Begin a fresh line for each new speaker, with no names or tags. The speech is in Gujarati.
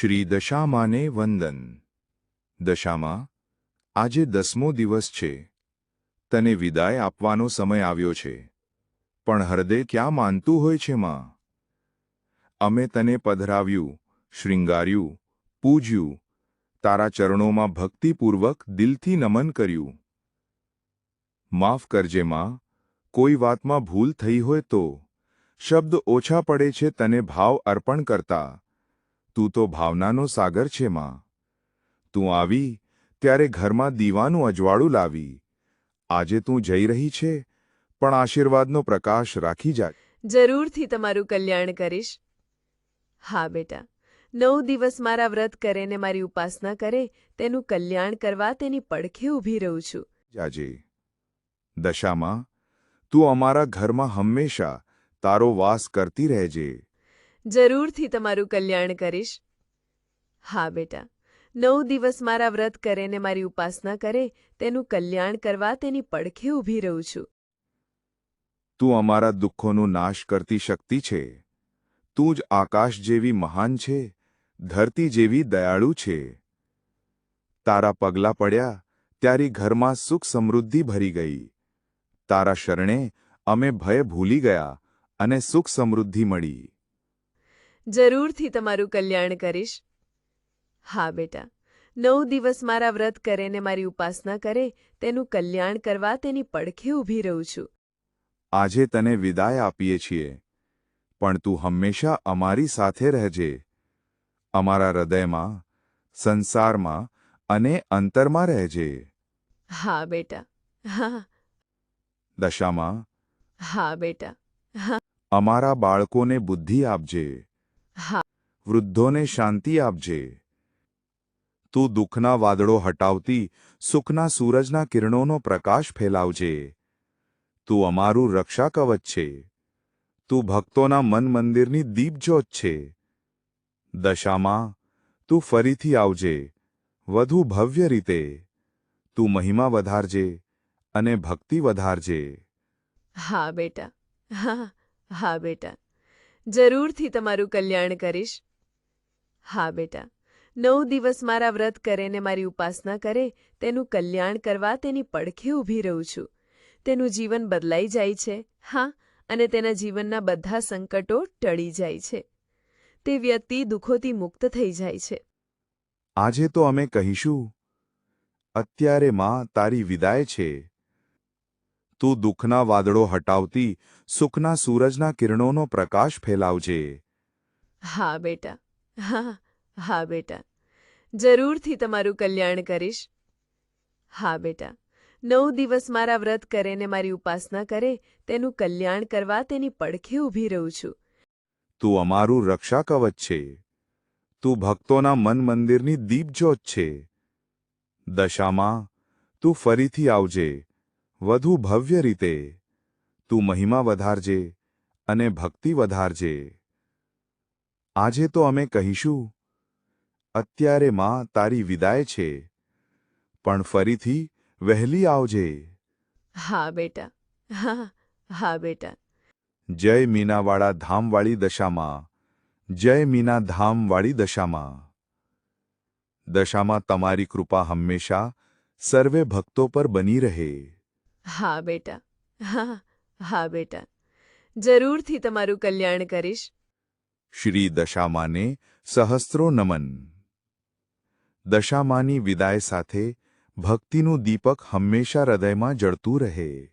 શ્રી દશામાને વંદન. દશામાં, આજે દસમો દિવસ છે. તને વિદાય આપવાનો સમય આવ્યો છે. પણ હૃદય ક્યાં માનતું હોય છે માં? અમે તને પધરાવ્યું, શૃંગાર્યું, પૂજ્યું, તારા ચરણોમાં ભક્તિપૂર્વક દિલથી નમન કર્યું. માફ કરજે માં, કોઈ વાતમાં ભૂલ થઈ હોય તો, શબ્દ ઓછા પડે છે તને ભાવ અર્પણ કરતા. તું તો ભાવનાનો સાગર છે માં. તું આવી ત્યારે ઘરમાં દીવાનું અજવાળું લાવી. આજે તું જઈ રહી છે પણ આશીર્વાદનો પ્રકાશ રાખી જા.
જરૂરથી તમારું કલ્યાણ કરીશ. હા બેટા. નવ દિવસ મારા વ્રત કરે ને મારી ઉપાસના કરે તેનું કલ્યાણ કરવા તેની પડખે ઊભી રહું છું.
જાજે. દશામાં તું અમારા ઘરમાં હંમેશા તારો વાસ કરતી રહેજે.
જરૂરથી તમારું કલ્યાણ કરીશ. હા, બેટા. નવ દિવસ મારા વ્રત કરે ને મારી ઉપાસના કરે, તેનું કલ્યાણ કરવા તેની પડખે ઊભી રહું છું.
તું અમારા દુઃખોનું નાશ કરતી શક્તિ છે. તું જ આકાશ જેવી મહાન છે, ધરતી જેવી દયાળુ છે. તારા પગલાં પડ્યા, ત્યારે ઘરમાં સુખ સમૃદ્ધિ ભરી ગઈ. તારા શરણે અમે ભય ભૂલી ગયા અને સુખ સમૃદ્ધિ મળી.
જરૂરથી તમારું કલ્યાણ કરીશ. હા બેટા. નવ દિવસ મારા વ્રત કરે ને મારી ઉપાસના કરે તેનું કલ્યાણ કરવા તેની પડખે ઊભી રહું છું.
આજે તને વિદાય આપીએ છીએ. પણ તું હંમેશા અમારી સાથે રહેજે. અમારા હૃદયમાં સંસારમાં અને અંતરમાં રહેજે.
હા બેટા. હા.
દશામાં
હા બેટા. હા.
અમારા બાળકોને બુદ્ધિ આપજે. વૃદ્ધોને શાંતિ આપજે. તું દુઃખના વાદળો હટાવતી, સુખના સૂરજના કિરણોનો પ્રકાશ ફેલાવજે. તું અમારું રક્ષા કવચ છે. તું ભક્તોના મન મંદિરની દીપજ્યોત છે. દશામાં, તું ફરીથી આવજે, વધુ ભવ્ય રીતે. તું મહિમા વધારજે અને ભક્તિ વધારજે.
હા બેટા, હા હા બેટા. જરૂરથી તમારું કલ્યાણ કરીશ. હા બેટા. નવ દિવસ મારા વ્રત કરે ને મારી ઉપાસના કરે તેનું કલ્યાણ કરવા તેની પડખે ઊભી રહું છું. તેનું જીવન બદલાઈ જાય છે હા અને તેના જીવનના બધા સંકટો ટળી જાય છે. તે વ્યક્તિ દુઃખોથી મુક્ત થઈ જાય છે.
આજે તો અમે કહીશું અત્યારે માં તારી વિદાય છે. તું દુઃખના વાદળો હટાવતી સુખના સૂરજના કિરણોનો પ્રકાશ ફેલાવજે.
હા બેટા. હા હા બેટા. જરૂરથી તમારું કલ્યાણ કરીશ. હા બેટા. નવ દિવસ મારા વ્રત કરે ને મારી ઉપાસના કરે, તેનું કલ્યાણ કરવા તેની પડખે ઊભી રહું છું.
તું અમારું રક્ષા કવચ છે. તું ભક્તોના મન મંદિરની દીપજ્યોત છે. દશામાં, તું ફરીથી આવજે. વધુ ભવ્ય રીતે. તું મહિમા વધારજે અને ભક્તિ વધારજે. આજે તો અમે કહીશું અત્યારે માં તારી વિદાય છે પણ ફરીથી વહેલી આવજે.
હા બેટા. હા હા બેટા.
જય મીનાવાળા ધામવાળી દશામાં જય મીના ધામવાળી દશામાં. દશામાં તમારી કૃપા હંમેશા સર્વે ભક્તો પર બની રહે.
હા બેટા. હા હા બેટા. જરૂરથી તમારું કલ્યાણ કરીશ.
શ્રી દશામાને સહસ્ત્રો નમન. દશામાની વિદાય સાથે ભક્તિનું દીપક હંમેશા હૃદયમાં જળતું રહે.